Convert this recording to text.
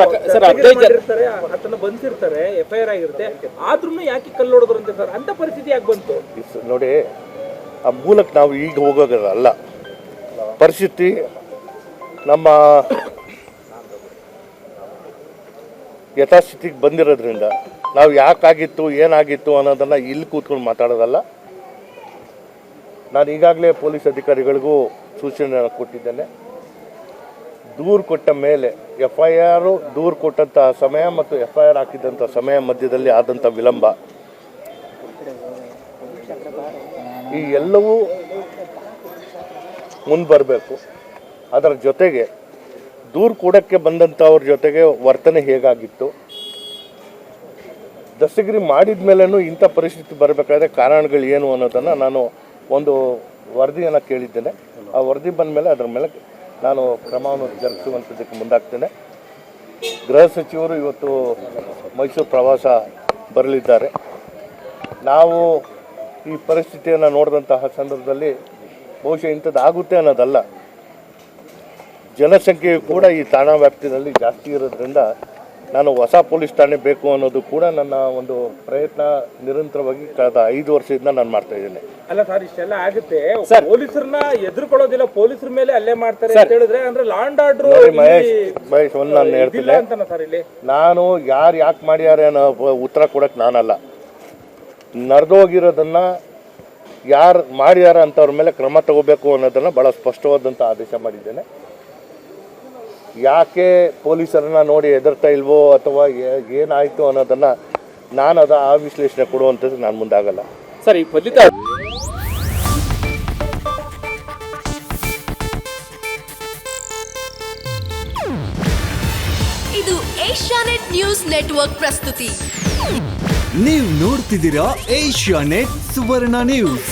Sir, ಚರ್ಚೆಗೆ update ಜ- ಮಾಡಿರ್ತಾರೆ ಆತನ ಬಂಧಿಸಿರ್ತಾರೆ ಎಫ್ ಐ ಆರ್ ಆಗಿರುತ್ತೆ ಆದ್ರೂ ಯಾಕೆ ಕಲ್ಲೊಡೆದ್ರಂತೆ ಸರ್? ಅಂತ ಪರಿಸ್ಥಿತಿ ಯಾಕೆ ಬಂತು? ನೋಡಿ ಆ ಮೂಲಕ್ಕೆ ನಾವು ಈಗ ಹೋಗೋದಲ್ಲ ಪರಿಸ್ಥಿತಿ ನಮ್ಮ ಯಥಾಸ್ಥಿತಿಗೆ ಬಂದಿರೋದ್ರಿಂದ ನಾವು ಯಾಕಾಗಿತ್ತು ಏನಾಗಿತ್ತು ಅನ್ನೋದನ್ನು ಇಲ್ಲಿ ಕೂತ್ಕೊಂಡು ಮಾತಾಡೋದಲ್ಲ. ನಾನು ಈಗಾಗಲೇ ಪೊಲೀಸ್ ಅಧಿಕಾರಿಗಳಿಗೂ ಸೂಚನೆ ಕೊಟ್ಟಿದ್ದೇನೆ. ದೂರು ಕೊಟ್ಟ ಮೇಲೆ ಎಫ್ ಐ ಆರು ದೂರು ಕೊಟ್ಟಂಥ ಸಮಯ ಮತ್ತು ಎಫ್ ಐ ಆರ್ ಹಾಕಿದಂಥ ಸಮಯ ಮಧ್ಯದಲ್ಲಿ ಆದಂಥ ವಿಳಂಬ. ಈ ಎಲ್ಲವೂ ಮುಂದೆ ಬರಬೇಕು ಅದರ ಜೊತೆಗೆ ದೂರು ಕೊಡೋಕ್ಕೆ ಬಂದಂಥವ್ರ ಜೊತೆಗೆ ವರ್ತನೆ ಹೇಗಾಗಿತ್ತು? ದಸ್ತಗಿರಿ ಮಾಡಿದ ಮೇಲೂ ಇಂಥ ಪರಿಸ್ಥಿತಿ ಬರಬೇಕಾದ್ರೆ ಕಾರಣಗಳು ಏನು ಅನ್ನೋದನ್ನು ನಾನು ಒಂದು ವರದಿಯನ್ನು ಕೇಳಿದ್ದೇನೆ. ಆ ವರದಿ ಬಂದ ಮೇಲೆ ಅದರ ಮೇಲೆ ನಾನು ಕ್ರಮವನ್ನು ಜರುಗಿಸುವಂಥದ್ದಕ್ಕೆ ಮುಂದಾಗ್ತೇನೆ. ಗೃಹ ಸಚಿವರು ಇವತ್ತು ಮೈಸೂರು ಪ್ರವಾಸ ಬರಲಿದ್ದಾರೆ. ನಾವು ಈ ಪರಿಸ್ಥಿತಿಯನ್ನು ನೋಡಿದಂತಹ ಸಂದರ್ಭದಲ್ಲಿ ಬಹುಶಃ ಇಂಥದ್ದು ಆಗುತ್ತೆ ಅನ್ನೋದಲ್ಲ. ಜನಸಂಖ್ಯೆಯು ಕೂಡ ಈ ತಾಣ ವ್ಯಾಪ್ತಿಯಲ್ಲಿ ಜಾಸ್ತಿ ಇರೋದ್ರಿಂದ ನಾನು ಹೊಸ ಪೊಲೀಸ್ ಠಾಣೆ ಬೇಕು ಅನ್ನೋದು ಕೂಡ ನನ್ನ ಒಂದು ಪ್ರಯತ್ನ ನಿರಂತರವಾಗಿ ಕಳೆದ ಐದು ವರ್ಷದಿಂದ ನಾನು ಮಾಡ್ತಾ ಇದ್ದೇನೆ. ಅಲ್ಲ ಸರ್ ಇಷ್ಟೆಲ್ಲ ಆಗುತ್ತೆ. ಸರ್. ಪೊಲೀಸರನ್ನ ಎದುರ್ಕೊಳ್ಳೋದಿಲ್ಲ ಪೊಲೀಸರ ಮೇಲೆ ಅಲ್ಲೇ ಮಾಡ್ತಾರೆ ಅಂತ ಹೇಳಿದ್ರೆ ಅಂದ್ರೆ ಲಾಂಡ್ ಆರ್ಡರ್ ಮಹೇಶ್ ಮಹೇಶ್ ಒಂದು ನಾನು ಹೇಳ್ತಿಲ್ಲ ಹೇಳ್ತೀನಿ ನಾನು ಯಾರು ಯಾಕೆ ಮಾಡ್ಯಾರೆ ಅನ್ನೋ ಉತ್ತರ ಕೊಡಕ್ಕೆ ನಾನಲ್ಲ. ನಡೆದೋಗಿರೋದನ್ನ ಯಾರು ಮಾಡ್ಯಾರ ಅಂತವ್ರ ಮೇಲೆ ಕ್ರಮ ತಗೋಬೇಕು ಅನ್ನೋದನ್ನ ಬಹಳ ಸ್ಪಷ್ಟವಾದಂಥ ಆದೇಶ ಮಾಡಿದ್ದೇನೆ. ಯಾಕೆ ಪೊಲೀಸರನ್ನ ನೋಡಿ ಹೆದರ್ತಾ ಇಲ್ವೋ ಅಥವಾ ಏನಾಯ್ತು ಅನ್ನೋದನ್ನು ನಾನು ಅದ ಆ ವಿಶ್ಲೇಷಣೆ ಕೊಡುವಂಥದ್ದು ನಾನು ಮುಂದಾಗಲ್ಲ. ಸರ್ ಈ ಫಲಿತ ಇದು ಏಷ್ಯಾನೆಟ್ ನ್ಯೂಸ್ ನೆಟ್ವರ್ಕ್ ಪ್ರಸ್ತುತಿ. ನೀವು ನೋಡ್ತಿದ್ದೀರಾ ಏಷ್ಯಾ ನೆಟ್ ಸುವರ್ಣ ನ್ಯೂಸ್.